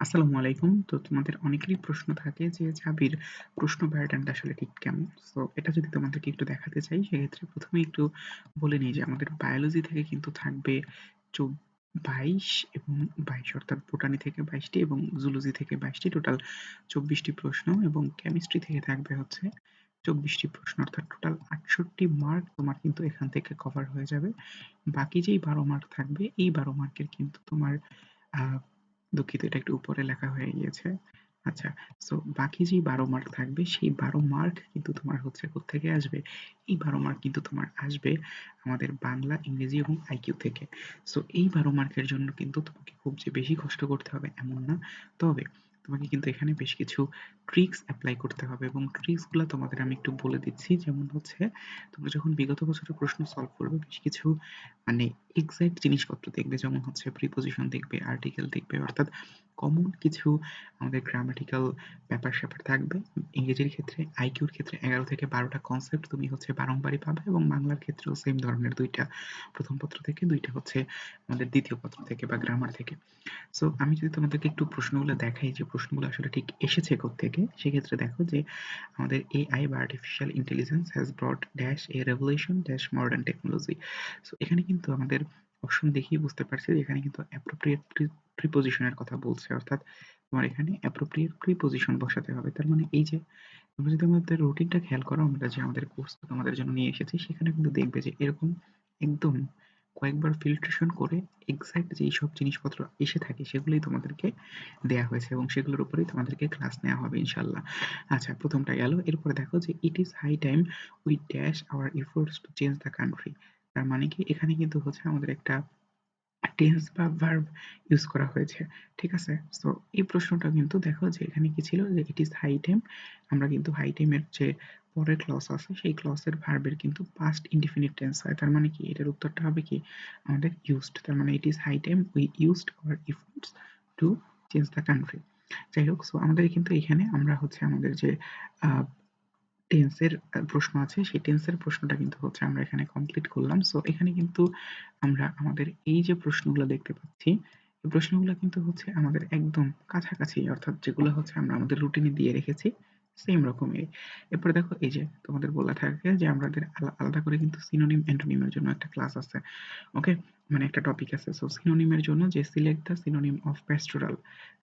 আসসালামু আলাইকুম। তো তোমাদের অনেকেরই প্রশ্ন থাকে যে ঢাবির প্রশ্ন প্যাটার্নটা আসলে ঠিক কেমন? সো এটা যদি তোমাদেরকে একটু দেখাতে চাই, সেক্ষেত্রে ১ম এই একটু বলে নিই যে আমাদের বায়োলজি থেকে কিন্তু থাকবে ২২ এবং ২২ অর্থাৎ বোটানি থেকে বাইশটি এবং জুলজি থেকে বাইশটি টোটাল চব্বিশটি প্রশ্ন এবং কেমিস্ট্রি থেকে থাকবে হচ্ছে চব্বিশটি প্রশ্ন, অর্থাৎ টোটাল ৬৮ মার্ক তোমার কিন্তু এখান থেকে কভার হয়ে যাবে। বাকি যেই ১২ মার্ক থাকবে, এই ১২ মার্কের কিন্তু তোমার দুঃখিত এটা একটু উপরে লেখা হয়ে গিয়েছে। আচ্ছা সো বাকি যে বারো মার্ক থাকবে সেই ১২ মার্ক কিন্তু তোমার হচ্ছে কোত্থেকে আসবে? এই ১২ মার্ক কিন্তু তোমার আসবে আমাদের বাংলা, ইংরেজি এবং আইকিউ থেকে। সো এই ১২ মার্কের জন্য কিন্তু তোমাকে খুব যে বেশি কষ্ট করতে হবে এমন না। তবে তোমাকে কিন্তু এখানে বেশ কিছু ট্রিক্স অ্যাপ্লাই করতে হবে এবং ট্রিক্সগুলো তোমাদের আমি একটু বলে দিচ্ছি। যেমন হচ্ছে তোমরা যখন বিগত বছরের প্রশ্ন সলভ করবে বেশ কিছু মানে এক্সাক্ট জিনিসপত্র দেখবে যেমন হচ্ছে প্রিপোজিশন দেখবে, আর্টিকেল দেখবে অর্থাৎ কমন কিছু আমাদের গ্রামাটিক্যাল ব্যাপার-স্যাপার থাকবে। ইংরেজির ক্ষেত্রে আইকিউর ক্ষেত্রে ১১ থেকে ১২ টা কনসেপ্ট তুমি হচ্ছে বারংবারই পাবে এবং বাংলার ক্ষেত্রেও সেম ধরনের ২ টা প্রথম পত্র থেকে ২ টা হচ্ছে আমাদের দ্বিতীয় পত্র থেকে বা গ্রামার থেকে। সো আমি যদি তোমাদেরকে একটু প্রশ্নগুলো দেখাই যে প্রশ্নগুলো আসলে ঠিক এসেছে কোত্থেকে, সেক্ষেত্রে দেখো যে আমাদের এআই বা artificial intelligence has brought dash a revolution dash modern technology. So এখানে কিন্তু আমাদের অপশন দেখেই বুঝতে পারছি যে এখানে কিন্তু অ্যাপ্রোপ্রিয়েট প্রি প্রিপোজিশন এর কথা বলছে অর্থাৎ তোমার এখানে অ্যাপ্রোপ্রিয়েট প্রিপোজিশন বসাতে হবে। তার মানে এই যে তোমরা যদি আমাদের রুটিনটা খেয়াল করো, আমরা যে আমাদের কোর্স তোমাদের জন্য নিয়ে এসেছি, সেখানে কিন্তু দেখবে যে এরকম একদম কয়েকবার ফিল্ট্রেশন করে এক্সাক্ট যেইসব জিনিসপত্র এসে থাকে, সেগুলোই তোমাদেরকে দেয়া হয়েছে এবং সেগুলোর উপরেই তোমাদেরকে ক্লাস নেওয়া হবে ইনশাল্লাহ আচ্ছা প্রথমটা গেল এরপরে দেখো যে it is high time we dash our efforts to change the country. তার মানে কি? এখানে কিন্তু হচ্ছে আমাদের একটা টেন্স বা ভার্ব ইউজ করা হয়েছে, ঠিক আছে? সো এই প্রশ্নটা কিন্তু দেখো যে এখানে কি ছিল? যে ইট ইজ হাই টাইম আমরা কিন্তু হাই টাইমের যে পরের ক্লস আছে, সেই ক্লসের ভার্বের কিন্তু পাস্ট ইনডিফিনিট টেন্স হয়। তার মানে কি? এটার উত্তরটা হবে কি? আমাদের ইউজড তার মানে it is high time we used our efforts to change the country যাই হোক সো আমাদের কিন্তু এখানে আমরা হচ্ছে আমাদের যে টেন্সের প্রশ্ন আছে। সেই টেন্সের প্রশ্নটা কিন্তু হচ্ছে আমরা এখানে কমপ্লিট করলাম। সো এখানে কিন্তু আমরা আমাদের এই যে প্রশ্নগুলো দেখতে পাচ্ছি, এই প্রশ্নগুলো কিন্তু হচ্ছে আমাদের একদম কাছাকাছি, অর্থাৎ যেগুলো হচ্ছে আমরা আমাদের রুটিনে দিয়ে রেখেছি সেম রকমেরই এরপরে দেখো, এই যে তোমাদের বলা থাকে যে আমাদের আলাদা করে কিন্তু সিনোনিম অ্যান্টোনিমের জন্য একটা ক্লাস আছে। ওকে মানে একটা টপিক আছে। সো সিনোনিমের জন্য যে select the synonym of pastoral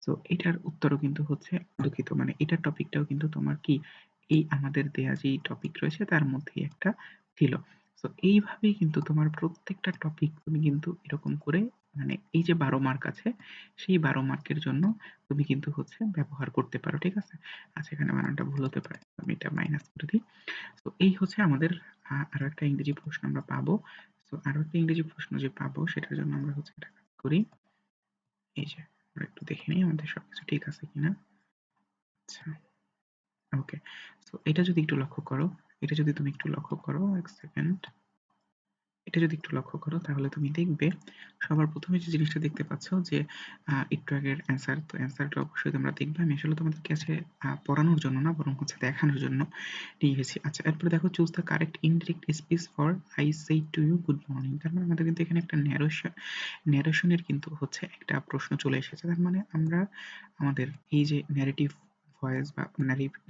so এটার উত্তরও কিন্তু হচ্ছে দুঃখিত। মানে এটার টপিকটাও কিন্তু তোমার কি? এই আমাদের দেয়া যেই টপিক রয়েছে তার মধ্যেই একটা ছিল। তো এইভাবেই কিন্তু তোমার প্রত্যেকটা টপিক তুমি কিন্তু এরকম করে মানে এই যে বারো মার্ক আছে, সেই বারো মার্কের জন্য তুমি কিন্তু হচ্ছে ব্যবহার করতে পারো, ঠিক আছে? আচ্ছা এখানে বানানটা ভুল হতে পারে, আমি এটা মাইনাস করে দিই। তো এই হচ্ছে আমাদের আরও একটা ইংরেজি প্রশ্ন আমরা পাবো। তো আরও একটা ইংরেজি প্রশ্ন যে পাবো, সেটার জন্য আমরা হচ্ছে এটা কাজ করি। এই যে, আমরা একটু দেখে নিই আমাদের সবকিছু ঠিক আছে কিনা। আচ্ছা। ওকে সো এটা যদি একটু লক্ষ্য করো, এটা যদি তুমি একটু লক্ষ্য করো, এক সেকেন্ড এটা যদি একটু লক্ষ্য করো, তাহলে তুমি দেখবে সবার প্রথমে যে জিনিসটা দেখতে পাচ্ছ যে একটু আগের অ্যান্সার তো অ্যান্সারটা অবশ্যই তোমরা দেখবে। আমি আসলে তোমাদের কাছে পড়ানোর জন্য না, বরং হচ্ছে দেখানোর জন্য নিয়ে গেছি আচ্ছা এরপরে দেখো choose the correct indirect speech for I say to you good morning তার মানে আমাদের কিন্তু এখানে একটা ন্যারেশন ন্যারেশনের কিন্তু হচ্ছে একটা প্রশ্ন চলে এসেছে। তার মানে আমরা আমাদের এই যে ন্যারেটিভ ভয়েস বা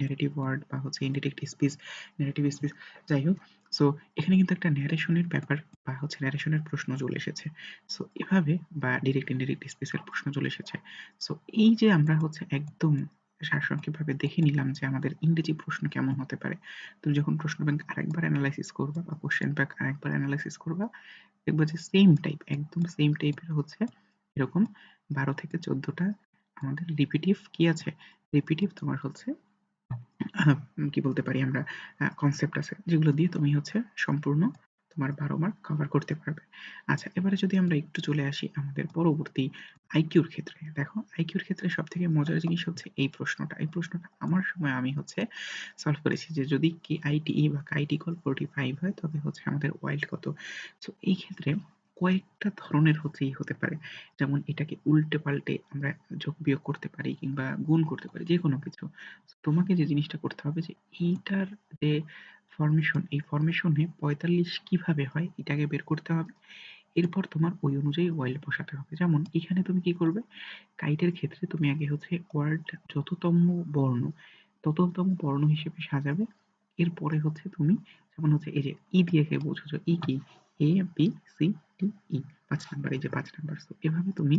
ন্যারেটিভ ওয়ার্ড বা হচ্ছে ইনডিরেক্ট স্পিচ ন্যারেটিভ স্পিচ যাই হোক সো এখানে কিন্তু একটা ন্যারেশনের ব্যাপার বা হচ্ছে ন্যারেশনের প্রশ্ন চলে এসেছে। সো এভাবে বা ডিরেক্ট ইনডিরেক্ট স্পিচের প্রশ্ন চলে এসেছে। সো এই যে আমরা হচ্ছে একদম সারসংক্ষেপভাবে দেখে নিলাম যে আমাদের ইংরেজি প্রশ্ন কেমন হতে পারে, তুমি যখন প্রশ্ন ব্যাংক আরেকবার অ্যানালাইসিস করবা বা কোশ্চেন ব্যাংক আরেকবার অ্যানালাইসিস করবা, দেখবা যে সেম টাইপ একদম সেম টাইপের হচ্ছে এরকম বারো থেকে চোদ্দটা আমাদের রিপিটিভ কি আছে? রিপিটিভ তোমার হচ্ছে কি বলতে পারি আমরা কনসেপ্ট আছে, যেগুলো দিয়ে তুমি হচ্ছে সম্পূর্ণ তোমার বারো মার্ক কভার করতে পারবে। আচ্ছা এবারে যদি আমরা একটু চলে আসি আমাদের পরবর্তী আইকিউর ক্ষেত্রে। দেখো আইকিউর ক্ষেত্রে সব থেকে মজার জিনিস হচ্ছে এই প্রশ্নটা। এই প্রশ্নটা আমার সময় আমি হচ্ছে সলভ করেছি যে যদি কে আইটিই বা কাইটি কল ফোরটি ফাইভ হয়, তবে হচ্ছে আমাদের ওয়াইল্ড কত? সো এই ক্ষেত্রে কয়েকটা ধরনের হচ্ছেই হতে পারে। যেমন এটাকে উল্টে পাল্টে আমরা যোগ বিয়োগ করতে পারি কিংবা গুণ করতে পারি যে কোনো কিছু তোমাকে যে জিনিসটা করতে হবে যে এইটার যে ফরমেশন এই ফরমেশনে পঁয়তাল্লিশ কীভাবে হয় এটাকে বের করতে হবে। এরপর তোমার ওই অনুযায়ী ওয়াইল্ড বসাতে হবে। যেমন এখানে তুমি কি করবে? কাইটের ক্ষেত্রে তুমি আগে হচ্ছে ওয়ার্ড যততম বর্ণ, তততম বর্ণ হিসেবে সাজাবে। এরপরে হচ্ছে তুমি, যেমন হচ্ছে এই যে ই দিয়ে কে বোঝাচ্ছ, ই কি? A B C D E পাঁচ নাম্বার এই যে পাঁচ নাম্বার এভাবে তুমি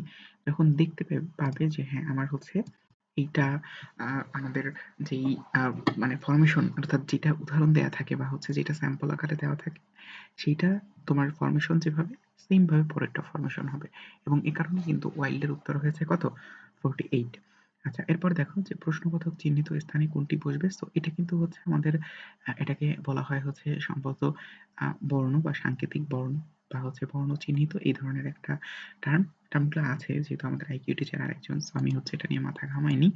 যখন দেখতে পাবে যে হ্যাঁ আমার হচ্ছে এইটা আমাদের যেই মানে ফরমেশন অর্থাৎ যেটা উদাহরণ দেওয়া থাকে বা হচ্ছে যেটা স্যাম্পল আকারে দেওয়া থাকে, সেইটা তোমার ফরমেশন যেভাবে সেম ভাবে পরেরটা ফরমেশন হবে। এবং এ কারণে কিন্তু ওয়াইল্ডের উত্তর হয়েছে কত? ফোরটি এইট আচ্ছা এরপর দেখো যে প্রশ্নবোধক চিহ্নিত স্থানে কোনটি বসবে? তো এটা কিন্তু হচ্ছে আমাদের এটাকে বলা হয় হচ্ছে সম্ভবত বর্ণ বা সাংকেতিক বর্ণ বা হচ্ছে বর্ণ চিহ্নিত এই ধরনের একটা টার্ম টার্মগুলো আছে যেহেতু আমাদের আইকিউ টিচার আরেকজন সো আমি হচ্ছে এটা নিয়ে মাথা ঘামাইনি।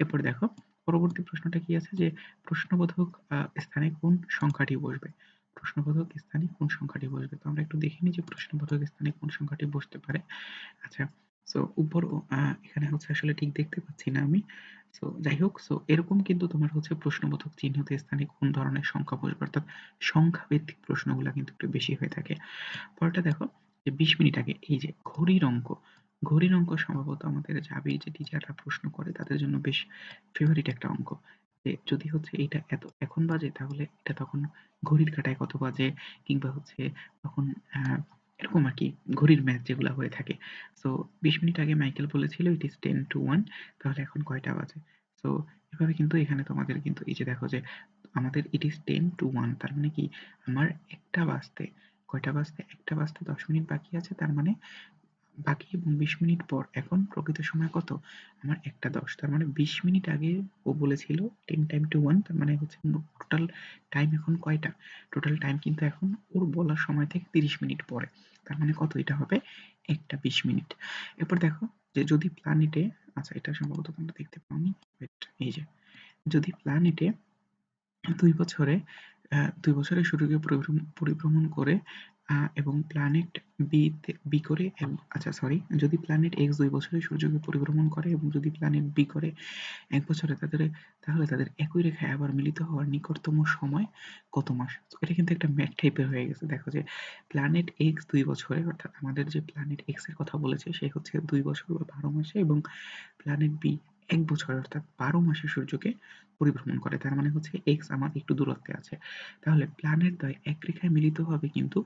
এরপর দেখো, পরবর্তী প্রশ্নটা কি আছে যে প্রশ্নবোধক স্থানে কোন সংখ্যাটি বসবে? প্রশ্নবোধক স্থানে কোন সংখ্যাটি বসবে? তো আমরা একটু দেখে নিই যে প্রশ্নবোধক স্থানে কোন সংখ্যাটি বসতে পারে। আচ্ছা সো উপর এখানে হচ্ছে আসলে ঠিক দেখতে পাচ্ছি না আমি। সো যাই হোক সো এরকম কিন্তু তোমার হচ্ছে প্রশ্নবোধক চিহ্নিত স্থানে কোন ধরনের সংখ্যা বসবে? অর্থাৎ সংখ্যা ভিত্তিক প্রশ্নগুলো কিন্তু একটু বেশি হয়ে থাকে। পরেরটা দেখো, যে বিশ মিনিট আগে এই যে ঘড়ির অঙ্ক ঘড়ির অঙ্ক সম্ভবত আমাদের যাবি যে টিচাররা প্রশ্ন করে, তাদের জন্য বেশ ফেভারিট একটা অঙ্ক। যে যদি হচ্ছে এটা এত, এখন বাজে, তাহলে এটা তখন ঘড়ির কাঁটায় কত বাজে? কিংবা হচ্ছে তখন এরকম আর কি ঘড়ির ম্যাচ যেগুলো হয়ে থাকে। সো বিশ মিনিট আগে মাইকেল বলেছিল it is ten to one তাহলে এখন কয়টা বাজে? সো এভাবে কিন্তু এখানে তোমাদের কিন্তু এই যে দেখো যে আমাদের it is ten to one তার মানে কি? আমার একটা বাজতে, কয়টা বাজতে? একটা বাজতে দশ মিনিট বাকি আছে, তার মানে বাকি বিশ মিনিট পর, এখন প্রকৃত সময় কত? আমার একটা দশ। তার মানে বিশ মিনিট আগে ও বলেছিল টেন টাইম টু ওয়ান তার মানে হচ্ছে টোটাল টাইম এখন কয়টা? টোটাল টাইম কিন্তু এখন ওর বলার সময় থেকে তিরিশ মিনিট পরে। তার মানে কত এটা হবে? একটা বিশ মিনিট। এরপর দেখো যে যদি প্ল্যানেটে আচ্ছা এটা সম্ভবত তোমরা দেখতে পাওনি এই যে, যদি প্ল্যানেটে দুই বছরে দুই বছরের সূর্যকে পরিভ্রমণ করে এবং প্ল্যানেট বিতে বি করে আচ্ছা সরি যদি প্ল্যানেট এক্স দুই বছরে সূর্যকে পরিভ্রমণ করে এবং যদি প্ল্যানেট বি করে এক বছরে তাদের, তাহলে তাদের একই রেখায় আবার মিলিত হওয়ার নিকটতম সময় কত মাস? এটা কিন্তু একটা ম্যাথ টাইপের হয়ে গেছে। দেখো যে প্ল্যানেট এক্স দুই বছরে, অর্থাৎ আমাদের যে প্ল্যানেট এক্সের কথা বলেছে, সে হচ্ছে দুই বছর বা বারো মাসে এবং প্ল্যানেট বি এক বছর, অর্থাৎ বারো মাসে সূর্যকে পরিভ্রমণ করে। তার মানে হচ্ছে এক্স আমার একটু দূরত্বে আছে। তাহলে প্ল্যানেট দ্বয় এক রেখায় মিলিত হবে কিন্তু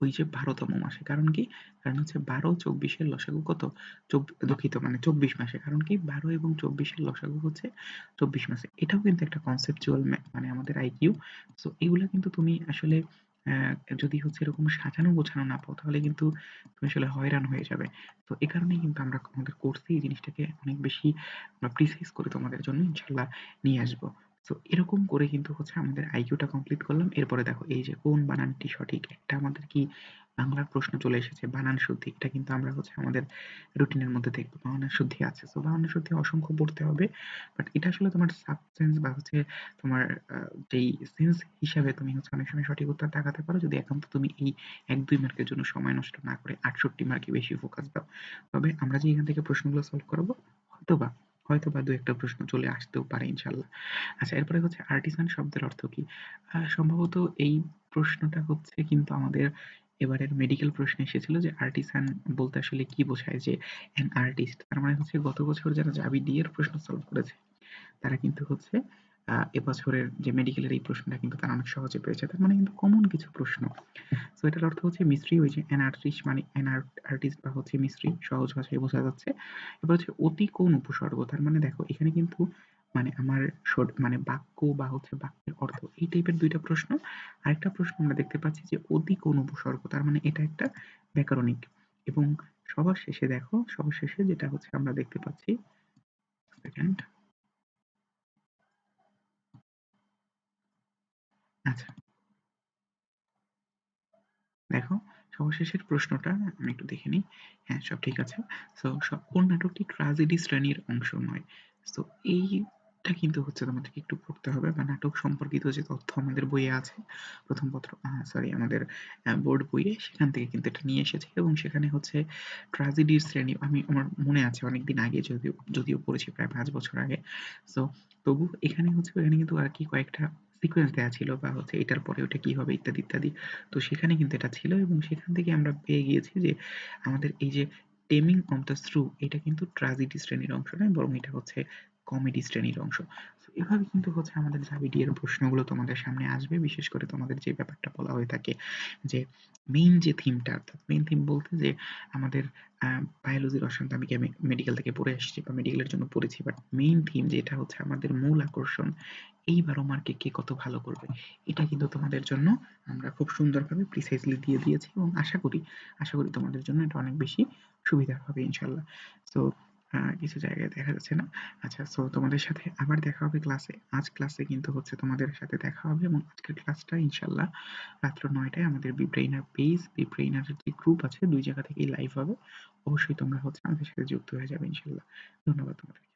ওই যে বারোতম মাসে। কারণ কি? কারণ হচ্ছে বারো চব্বিশের লসাগু কত? দুঃখিত মানে চব্বিশ মাসে। কারণ কি? বারো এবং চব্বিশের লসাগু হচ্ছে চব্বিশ মাসে। এটাও কিন্তু একটা কনসেপচুয়াল মানে আমাদের আইকিউ সো এগুলো কিন্তু তুমি আসলে যদি হচ্ছে এরকম সাজানো গোছানো না পাও, তাহলে কিন্তু তুমি আসলে হয়রান হয়ে যাবে। তো এ কারণেই কিন্তু আমরা আমাদের কোর্সে এই জিনিসটাকে অনেক বেশি, আমরা প্রিসাইজ করে তোমাদের জন্য ইনশাল্লাহ নিয়ে আসব। তো এরকম করে কিন্তু হচ্ছে আমাদের আইকিউটা কমপ্লিট করলাম। এরপরে দেখো, এই যে কোন বানানটি সঠিক? একটা আমাদের কি বাংলার প্রশ্ন চলে এসেছে, বানান শুদ্ধি। এটা কিন্তু আমরা হচ্ছে আমাদের রুটিনের মধ্যে দেখব। বানান শুদ্ধি আছে। তো বানান শুদ্ধি অসংখ্য পড়তে হবে। বাট এটা আসলে তোমার সাবসেন্স বা হচ্ছে তোমার যেই সেন্স হিসাবে তুমি হচ্ছে অনেক সময় সঠিক উত্তর দেখাতে পারো। যদি একান্ত তুমি এই এক দুই মার্কের জন্য সময় নষ্ট না করে আটষট্টি মার্কে বেশি ফোকাস দাও, তবে আমরা যে এখান থেকে প্রশ্নগুলো সলভ করব হয়তো হয়তো বা দু একটা প্রশ্ন চলে আসতেও পারে ইনশাল্লাহ। আচ্ছা এরপরে হচ্ছে আর্টিসান শব্দের অর্থ কি? সম্ভবত এই প্রশ্নটা হচ্ছে কিন্তু আমাদের এবারের মেডিকেল প্রশ্ন এসেছিল যে আর্টিসান বলতে আসলে কি বোঝায় যে অ্যান আর্টিস্ট তার মানে হচ্ছে গত বছর যারা জাবি দিয়ে প্রশ্ন সলভ করেছে, তারা কিন্তু হচ্ছে এবছরের যে মেডিকেলের এই প্রশ্নটা কিন্তু তারা অনেক সহজে পেয়েছে। তার মানে কিন্তু কমন কিছু প্রশ্ন। তো এটার অর্থ হচ্ছে মিস্ত্রি ওই যে অ্যান আর্টিস্ট মানে অ্যান আর্টিস্ট বা হচ্ছে মিস্ত্রি সহজ ভাষায় বোঝা যাচ্ছে। এবার হচ্ছে অতি কোন উপসর্গ? তার মানে দেখো, এখানে কিন্তু মানে আমার মানে বাক্য বা হচ্ছে বাক্যের অর্থ এই টাইপের দুইটা প্রশ্ন। আরেকটা প্রশ্ন আমরা দেখতে পাচ্ছি যে অতি কোন উপসর্গ? তার মানে এটা একটা ব্যাকরণিক। এবং সবার শেষে দেখো, সবার শেষে যেটা হচ্ছে আমরা দেখতে পাচ্ছি সেকেন্ড আচ্ছা। দেখো, সর্বশেষের প্রশ্নটা আমি একটু দেখে নিই। হ্যাঁ সব ঠিক আছে। সো কোন নাটকটি ট্রাজেডি শ্রেণির অংশ নয়? সো এইটা কিন্তু হচ্ছে তোমাদেরকে একটু পড়তে হবে বা নাটক সম্পর্কিত যে তথ্য আমাদের বইয়ে আছে, প্রথম পত্র সরি আমাদের বোর্ড বইয়ে, সেখান থেকে কিন্তু এটা নিয়ে এসেছে এবং সেখানে হচ্ছে ট্রাজেডির শ্রেণি, আমি, আমার মনে আছে অনেকদিন আগে যদিও যদিও পড়েছি প্রায় পাঁচ বছর আগে। সো তবু এখানে হচ্ছে, এখানে কিন্তু আর কি কয়েকটা সিকোয়েন্স দেওয়া ছিল বা হচ্ছে এটার পরে ওটা কি হবে ইত্যাদি, ইত্যাদি। তো সেখানে কিন্তু এটা ছিল এবং সেখান থেকে আমরা পেয়ে গিয়েছি যে আমাদের এই যে টেমিং অফ দ্য শ্রু এটা কিন্তু ট্র্যাজেডি শ্রেণির অংশ নয় বরং এটা হচ্ছে কমেডি শ্রেণির অংশ। এভাবে কিন্তু হচ্ছে আমাদের এর প্রশ্নগুলো তোমাদের সামনে আসবে। বিশেষ করে তোমাদের যে ব্যাপারটা বলা হয়ে থাকে যে মেইন যে থিমটা অর্থাৎ মেইন থিম বলতে যে আমাদের, আ বায়োলজি রসায়ন আমি মেডিকেল থেকে পড়ে এসেছি বা মেডিকেলের জন্য পড়েছি। বাট মেইন থিম যেটা হচ্ছে আমাদের মূল আকর্ষণ এই ১২ মার্কে কে কত ভালো করবে এটা কিন্তু তোমাদের জন্য আমরা খুব সুন্দরভাবে প্রিসাইজলি দিয়ে দিয়েছি এবং আশা করি আশা করি তোমাদের জন্য এটা অনেক বেশি সুবিধা হবে ইনশাল্লাহ সো কিছু জায়গায় দেখা যাচ্ছে না। আচ্ছা সো তোমাদের সাথে আবার দেখা হবে ক্লাসে আজ ক্লাসে কিন্তু হচ্ছে তোমাদের সাথে দেখা হবে এবং আজকের ক্লাসটা ইনশাল্লাহ রাত্র নয়টায় আমাদের বিব্রেইনার পেজ বিব্রেইনারের যে গ্রুপ আছে, দুই জায়গা থেকেই লাইভ হবে। অবশ্যই তোমরা হচ্ছে আমাদের সাথে যুক্ত হয়ে যাবে ইনশাল্লাহ ধন্যবাদ তোমাদের।